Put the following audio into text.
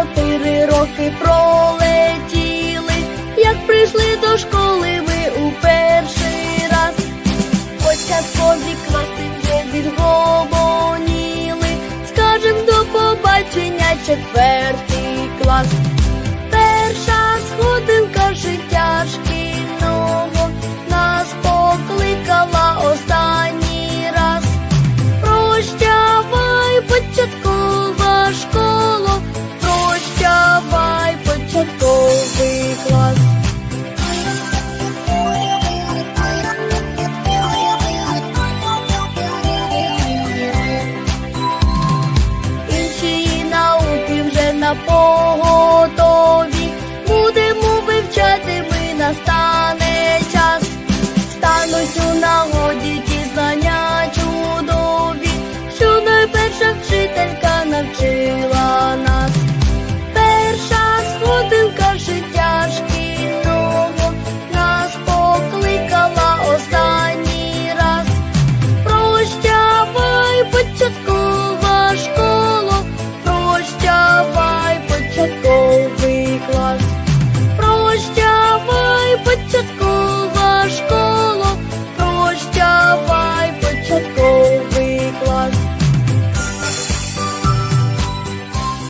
чотири роки пролетіли, як прийшли до школи ми у перший раз, початкові класи вже відгомоніли, скажем до побачення четвертий клас. поготові, будемо вивчати, ми настане час, стануть у нагоді ті знання чудові, що найперша вчителька навчить.